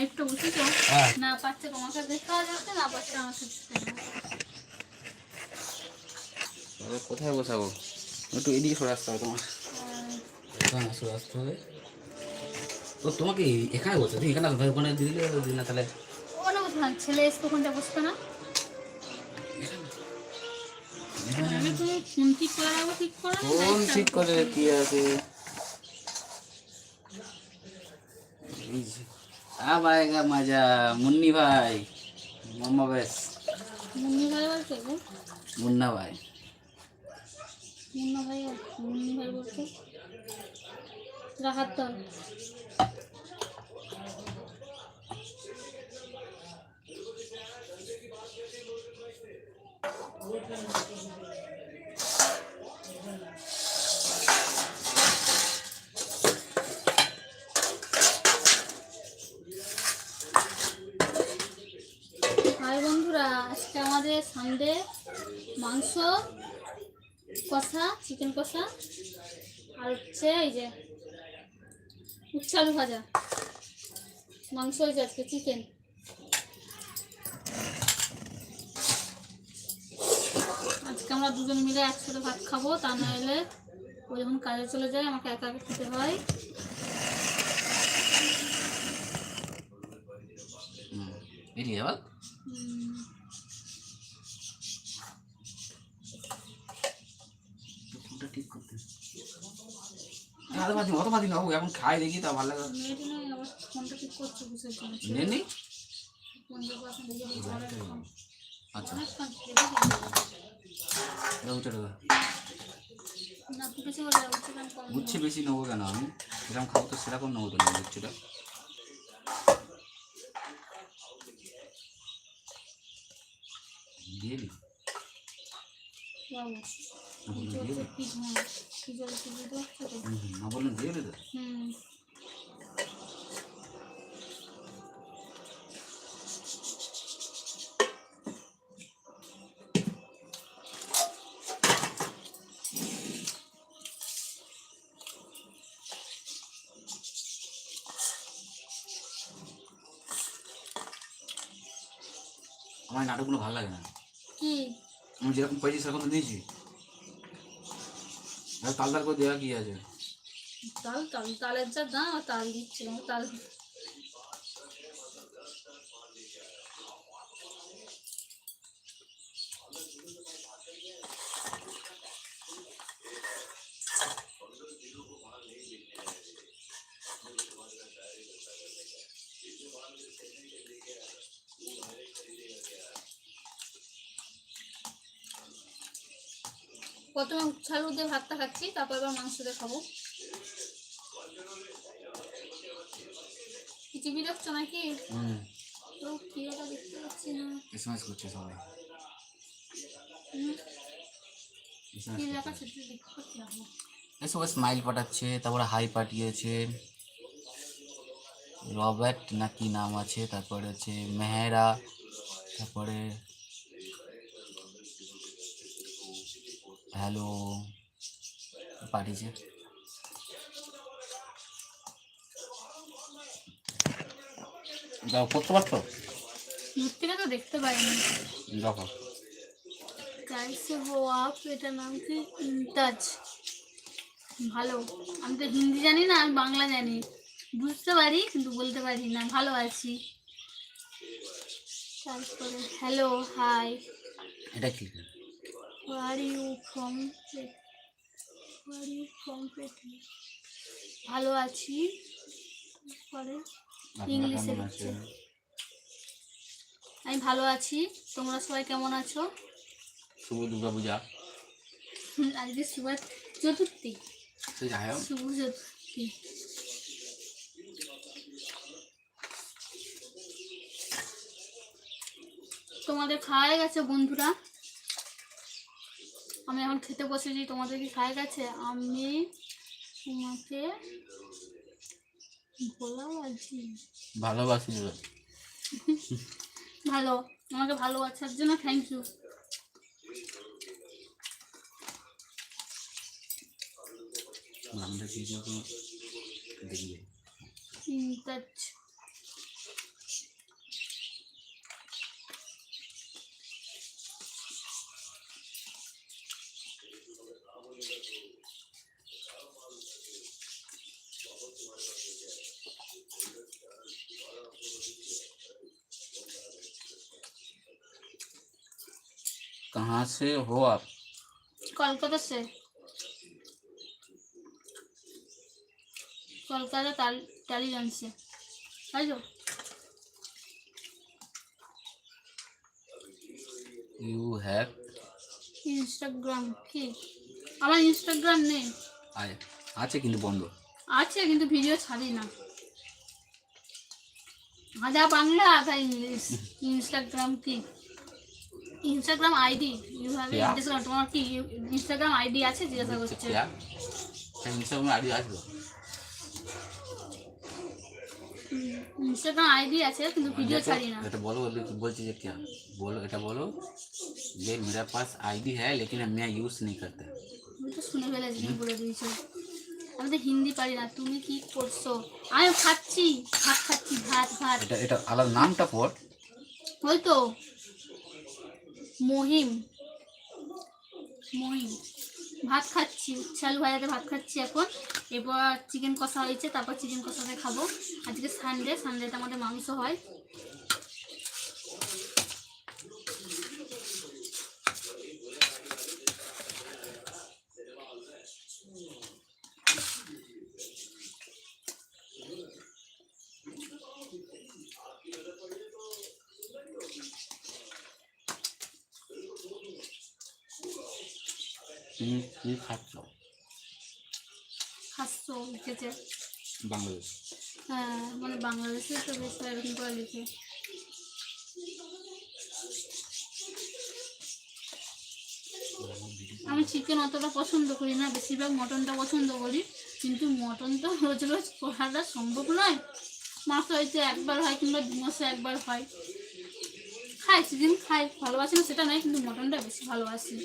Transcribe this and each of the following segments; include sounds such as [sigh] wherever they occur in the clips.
লাইভটা বুঝেছ হ্যাঁ। না পাচ্ছে তোমাকে দেখা যাচ্ছে না পাচ্ছে আমাকে দেখতে। কোথায় বসাবো? একটু এদিকে সরে আসতে হবে তোমার হ্যাঁ সরে আসতে হবে। ও তোমাকে এখানে বসে তুমি এখানে আসবে? ওখানে দিলে দিলে না তাহলে ওখানে বসে না ছেলে এসে ওখানটা বসবে না। ফোন ঠিক করে রাখব ঠিক করে ফোন ঠিক করে কি আছে? এই যে, আব আয়েগা মজা। মুন্নি ভাই মাম্মা বেশ মুন্নি ভাই বলছে গো মুন্না ভাই। মুন্না ভাই মুন্নি ভাই বলছে। রাখার তো হাই বন্ধুরা আজকে আমাদের সানডে মাংস কষা চিকেন কষা আর হচ্ছে এই যে উচ্ছে আলু ভাজা। মাংস হয়েছে আজকে চিকেন আজকে আমরা দুজন মিলে একসাথে ভাত খাব তা নাহলে ও যখন কাজে চলে যায় আমাকে একা একা খেতে হয়। হুম। এদিকে যাবা উম, ফোনটা ঠিক করতে আরে বাদি অত বাদি না এখন খাই দেখি তা ভালো লাগে। আচ্ছা। না দাম কম উচ্ছে বেশি নেব কেন আমি? যেরকম খাব তো সেরকম নেব তো না? উচ্ছেটা দিয়ে দিই না বললেন দিয়ে হুম, আমার নাটকগুলো ভালো লাগে না। কি? আমি যেরকম পাইছি সেরকম তো আর তাল তাল করে দেওয়া কি আছে তাল তাল তালের যা দাম আর তাল দিচ্ছে আমার তাল প্রথমে উচ্ছালু দিয়ে ভাতটা খাচ্ছি তারপর এবার মাংস দিয়ে খাব। কিছু বিরক্ত নাকি? তো কি ওটা দেখতে পাচ্ছি না। এস করছে সবাই। হুম, কি লেখা সেটা দেখতে পাচ্ছি না। সবাই স্মাইল পাঠাচ্ছে তারপরে হাই পাঠিয়েছে। রবার্ট না কি নাম আছে তারপরে হচ্ছে মেহেরা তারপরে ഹലോ പഠിച്ച് যাও করতে পারতো মূর্তিটা তো দেখতে পাইনি। দেখো। গাইসে হো আপ এটার নাম কি? ইমতাজ ভালো। আমি তো হিন্দি জানি না আমি বাংলা জানি। বুঝতে পারি কিন্তু বলতে পারি না। ভালো আছি। তারপরে হ্যালো হাই। এটা কি? You from are you from ভালো আছি। পরে ইংলিশে লিখছে। আমি ভালো আছি। তোমরা সবাই কেমন আছো? শুভ দুর্গা পূজা আজকে শুভ চতুর্থী। শুভ চতুর্থী। তোমাদের খাওয়া গেছে বন্ধুরা? আমি এখন খেতে বসেছি তোমাদের কি খাওয়া গেছে? আমি তোমাকে ভোলা আছি ভালোবাসি ভালো আমাকে ভালোবাসার জন্য থ্যাংক ইউ নামটা কি দেখবে से हो आप কলকাতা সে কলকাতা টাল- টালিগঞ্জ से তাই তো यू हैव ইনস্টাগ্রাম কি আমার ইনস্টাগ্রাম নেই আয় আছে কিন্তু বন্ধ আছে কিন্তু ভিডিও ছাড়ি না আধা বাংলা আধা ইংলিশ [laughs] ইনস্টাগ্রাম কি Instagram ID you have Yeah. Instagram তোমার কি ইনস্টাগ্রাম আইডি আছে জিজ্ঞাসা করছে क्या क्या इंस्टाग्राम में आईडी আছে ইনস্টাগ্রাম আইডি আছে কিন্তু ভিডিও ছাড়ি না এটা বলো বলে কি বলছি যে क्या बोलो এটা বলো ये मेरे पास आईडी है लेकिन मैं यूज नहीं करता আমি তো শুনে ফেলেছি তুমি বলে দিয়েছো আমি তো হিন্দি পারি না তুমি কি করছো আমি খাচ্ছি ভাত খাচ্ছি ভাত ভাত এটা এটা আলাদা নামটা পড় ওই তো মহিম। মহিম। ভাত খাচ্ছি, উচ্ছাল ভাজাতে ভাত খাচ্ছি এখন। এরপর চিকেন কষা হয়েছে, তারপর চিকেন কষাতে খাব। আজকে সানডে সানডেতে আমাদের মাংস হয়। তুমি কি খাচ্ছ? খাচ্ছ লিখেছে। বাংলাদেশ। হ্যাঁ মানে বাংলাদেশে তো বেশ এরকম করে লিখে। আমি চিকেন অতটা পছন্দ করি না বেশিরভাগ মটনটা পছন্দ করি কিন্তু মটন তো রোজ রোজ করাটা সম্ভব নয়। মাছ হয়তো একবার হয় কিংবা দু মাসে একবার হয়। খাই চিকেন খাই ভালোবাসি না সেটা নয় কিন্তু মটনটা বেশি ভালোবাসি।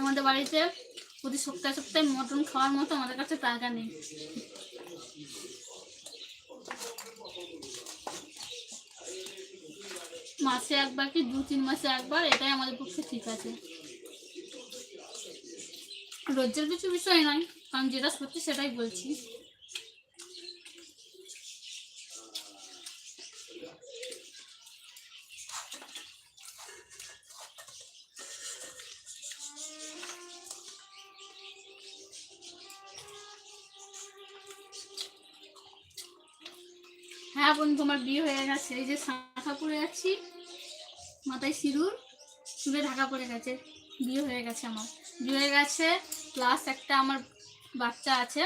আমাদের বাড়িতে প্রতি সপ্তাহে সপ্তাহে মটন খাওয়ার মতো আমাদের কাছে টাকা নেই। মাসে একবার কি দু তিন মাসে একবার, এটাই আমাদের পক্ষে ঠিক আছে। রোজের কিছু বিষয় নয়, কারণ যেটা সত্যি সেটাই বলছি। হ্যাঁ বোন তোমার বিয়ে হয়ে গেছে। এই যে শাঁখা পরে যাচ্ছি মাথায় সিঁদুর, চুলে ঢাকা পড়ে গেছে। বিয়ে হয়ে গেছে আমার। বিয়ে হয়ে গেছে প্লাস একটা আমার বাচ্চা আছে,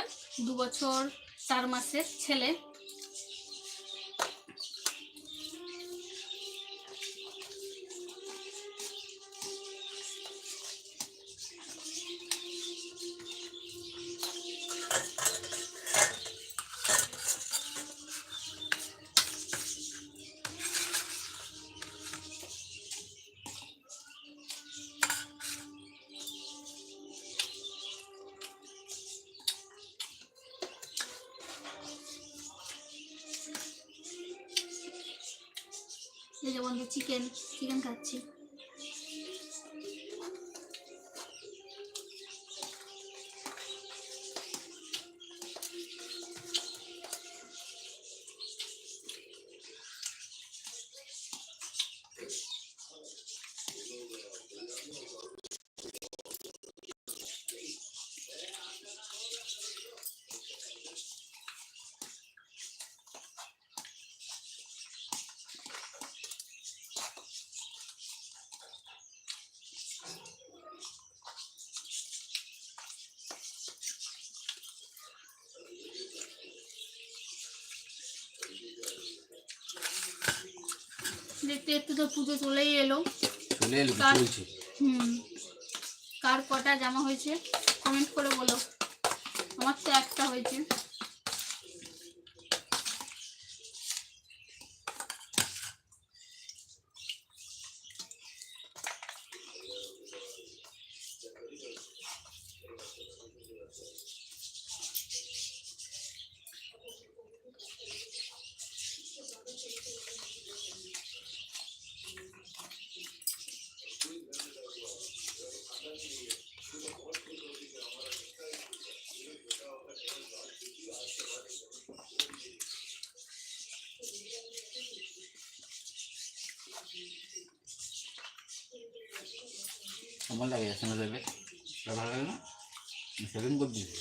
দু বছর চার মাসের ছেলে। এই যে চিকেন চিকেন খাচ্ছি। দেখতে দেখতে তো পুজো চলেই এলো। চলে এলো কার- চলছে। হুম। কার কটা জামা হয়েছে কমেন্ট করে বলো। আমার তো একটা হয়েছে। এসএমএস দেবে ভালো লাগে না সেভিং করে দিয়েছি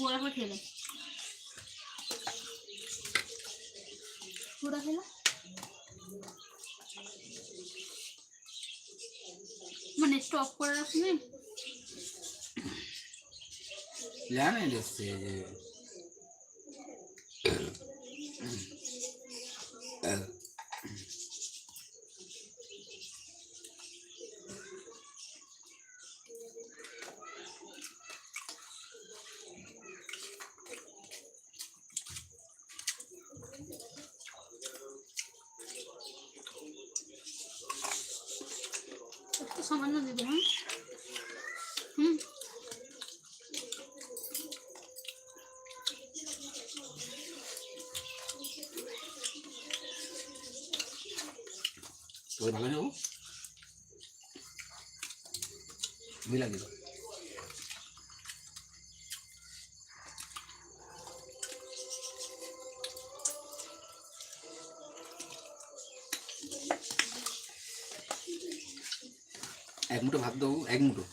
পোড়া খেলে খেলে? মানে স্টপ করে রাখবে? প্ল্যান দেখছে যে বিলা দিল এক মুঠো ভাত দেবো এক মুঠো।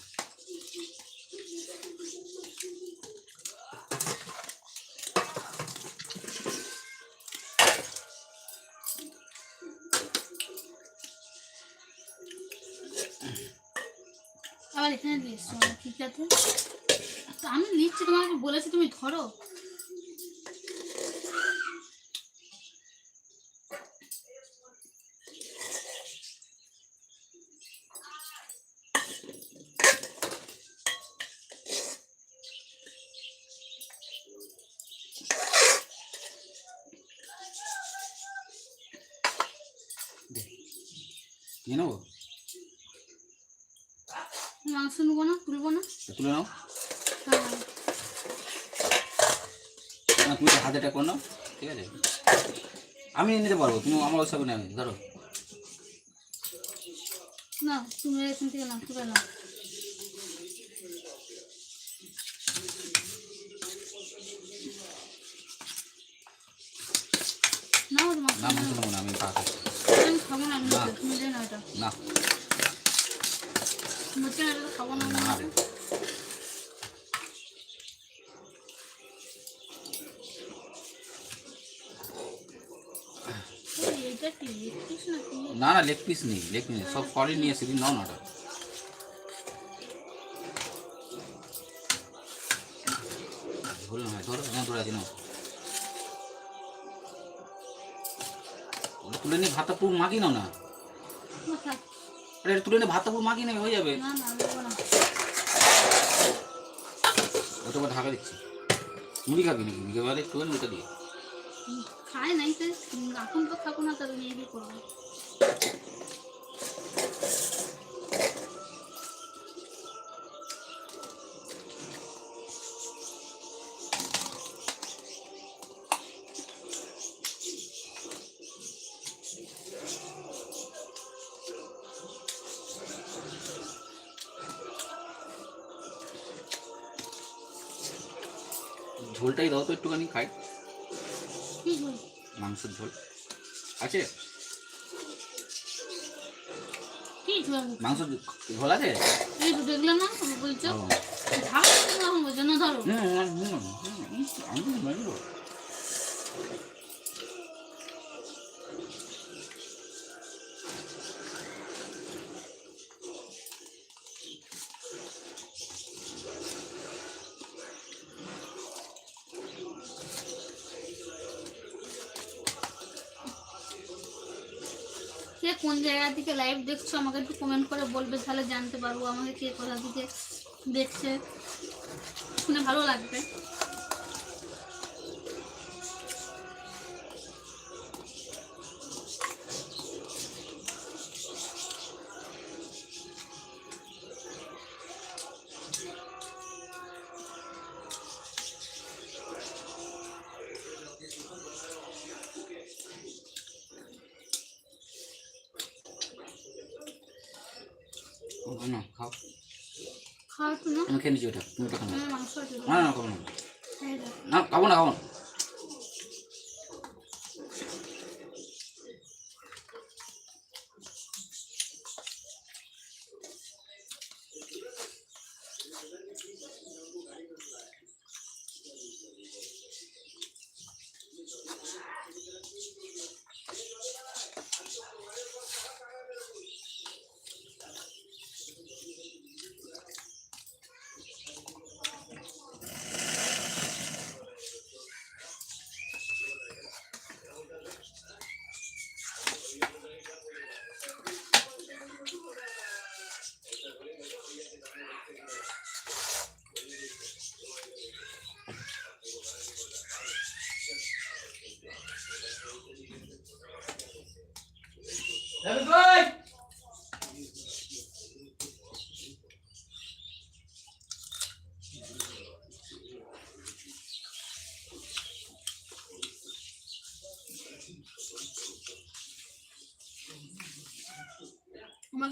আছে আমি নিচ্ছি তোমাকে বলেছি তুমি ধরো। নেব? মাংস নেব না তুলবো না? তুলে নাও। হ্যাঁ। তুমি তো হাতেটা করে নাও ঠিক আছে? আমি নিতে পারব তুমি আমার ওসব নেই ধরো। না তুমি এখান থেকে না তুলে না না আমি খাব না না। তুমি দেয় না ওটা না বলছি না এটা না না লেগ পিস নেই লেগ পিস সব ফলে নিয়ে সেদিন নাও না ওটা। তুলে নিয়ে ভাতটা পুরো মাখি নাও না। এটা তুলে নিয়ে ভাতটা পুরো মাখিয়ে নেবে হয়ে যাবে। ওটা ঢাকা দিচ্ছি। মুড়ি খাবি নাকি? বিকেলবেলা একটু মুড়িটা দিয়ে। খায় নাই তো এখন তো খাব না তাহলে করব। ঝোলটাই দাও তো একটুখানি খাই। মাংসের ঝোল। আছে? মাংস ঝোল? আছে? দেখলে না বলছো। ঝাল এখন বলছো না ধরো। কে কোন জায়গা থেকে লাইভ দেখছ, আমাকে একটু কমেন্ট করে বলবে, তাহলে জানতে পারব আমাকে কে কোথা থেকে দেখছে। শুনে ভালো লাগবে। খাওয়া তুমি না খেয়ে নিচ্ছি ওটা। তুমি ওটা না না না খাব না। এই দেখো। না খাব না খাব না।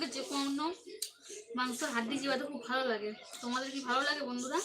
আমাকে যে কোনো মাংসের হাড্ডি চিবাতে খুব ভালো লাগে। তোমাদের কি ভালো লাগে বন্ধুরা?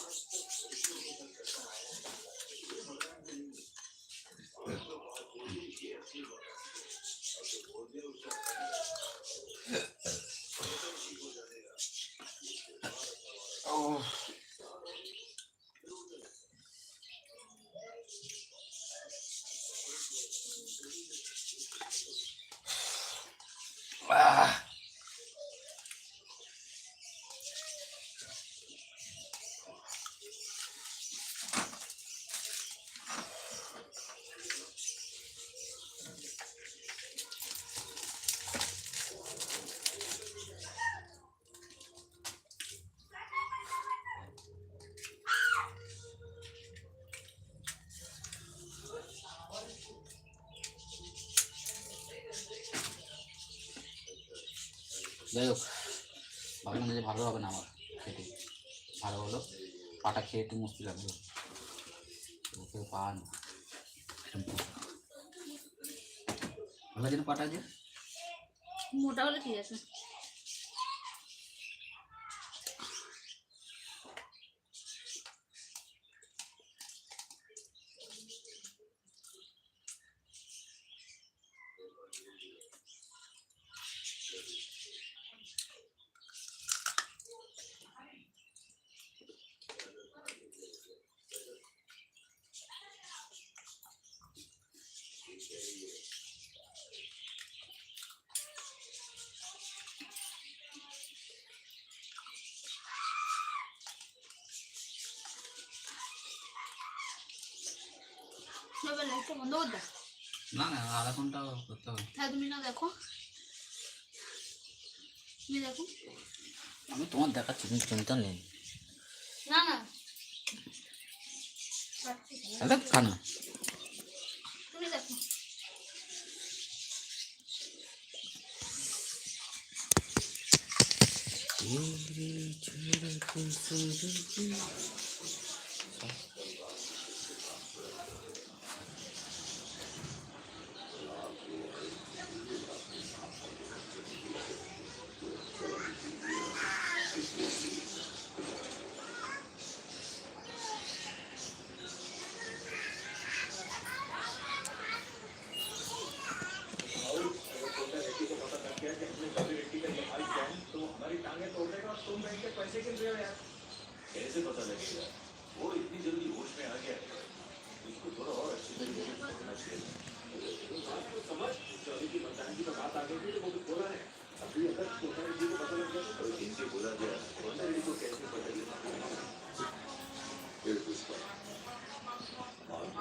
যাই হোক, ভাবলাম যে ভালো হবে না আমার খেতে। ভালো হলো, পাটা খেয়ে একটু মুস্তি লাগল। ওকে পান ভালো যেন পাটা যে মোটা হলে ঠিক আছে এবার লাইটটা বন্ধ করে দাও না না আধা ঘণ্টা করতে হবে তাহলে তুমি না দেখো তুমি দেখো আমি তোমার দেখাচ্ছি তুমি চিন্তা নেই না না তাহলে খানা তুমি দেখো कैसे